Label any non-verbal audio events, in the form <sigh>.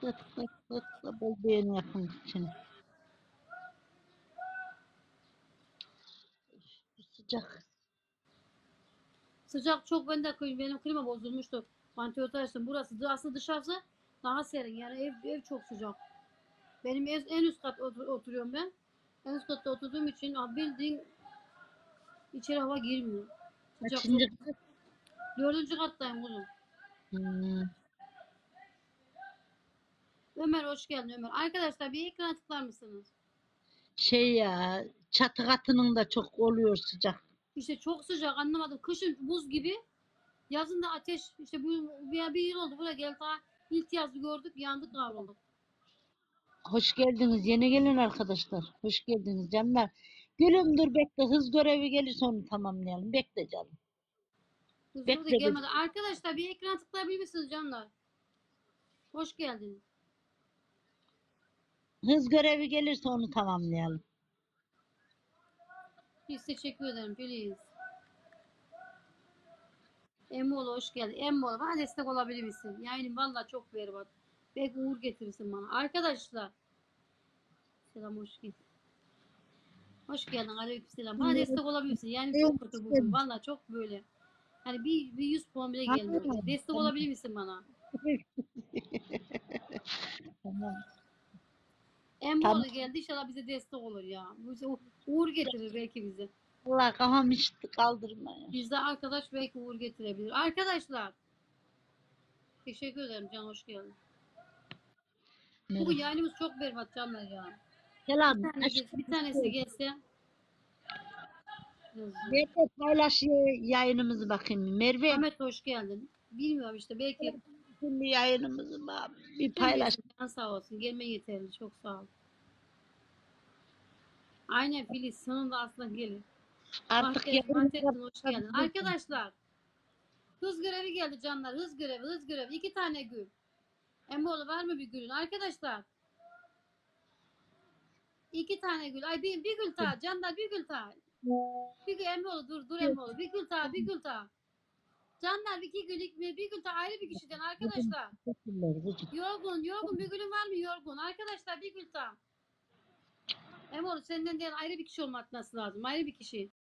tıkla tıkla tıkla tıkla bol beğeni yapın içine. Sıcak. Sıcak çok ben de benim klima bozulmuştu. Vantilatör açtım. Burası da- aslında dışarısı daha serin. Yani ev, ev çok sıcak. Benim ev, en üst kat otur- oturuyorum ben. En üst katta oturduğum için bildiğin içeri hava girmiyor. Sıcak Kaçıncı. Dördüncü kattayım kuzum. Hmm. Ömer hoş geldin Ömer. Arkadaşlar bir ekran tıklar mısınız? Şey ya çatı katının da çok oluyor sıcak. İşte çok sıcak anlamadım. Kışın buz gibi. Yazın da ateş. İşte bu bir, bir yıl oldu buraya geldi. Daha ilk yazı gördük yandık kavrulduk. Hoş geldiniz yeni gelin arkadaşlar. Hoş geldiniz canlar. Gülüm dur bekle hız görevi gelirse onu tamamlayalım. Bekle canım. Hızlı da Bekle gelmedi. Arkadaşlar bir ekran tıklayabilir misiniz canlar? Hoş geldiniz. Hız görevi gelirse onu tamamlayalım. Biz teşekkür ederim. Please. Emmoğlu hoş geldin. Emmoğlu bana destek olabilir misin? Yayınım valla çok berbat. Belki uğur getirirsin bana. Arkadaşlar. Selam hoş geldin. Hoş geldin. Aleykümselam. Bana destek olabilir misin? Yani çok kötü bugün. Valla çok böyle. Hani bir, bir 100 puan bile gelmiyor. Destek olabilir misin bana? <laughs> Tamam. Emmoğlu Tamam. geldi. İnşallah bize destek olur ya. Bize uğur getirir belki bize. Allah kafam hiç kaldırma ya. Bizde arkadaş belki uğur getirebilir. Arkadaşlar. Teşekkür ederim Can hoş geldin. Bugün Merhaba. yayınımız çok berbat canlar ya. Selam. Bir tanesi, bir tanesi gelse. Merve paylaş yayınımızı bakayım. Merve Ahmet hoş geldin. Bilmiyorum işte belki şimdi yayınımızı bir paylaş. Sağ olsun. Gelme yeterli. Çok sağ ol. Aynen Filiz sonunda aslında gelir. Artık Mahtettin yayınımızı hoş geldin. Arkadaşlar hız görevi geldi canlar. Hız görevi, hız görevi. İki tane gül. Emoğlu var mı bir gülün? Arkadaşlar. İki tane gül. Ay bir, bir gül daha. Canlar bir gül daha. Bir gül Emoğlu dur dur Emoğlu. Bir gül daha bir gül daha. Canlar iki gül bir, bir gül daha ayrı bir kişiden arkadaşlar. Yorgun yorgun bir gülün var mı yorgun? Arkadaşlar bir gül daha. Emoğlu senden değil ayrı bir kişi olması lazım. Ayrı bir kişi.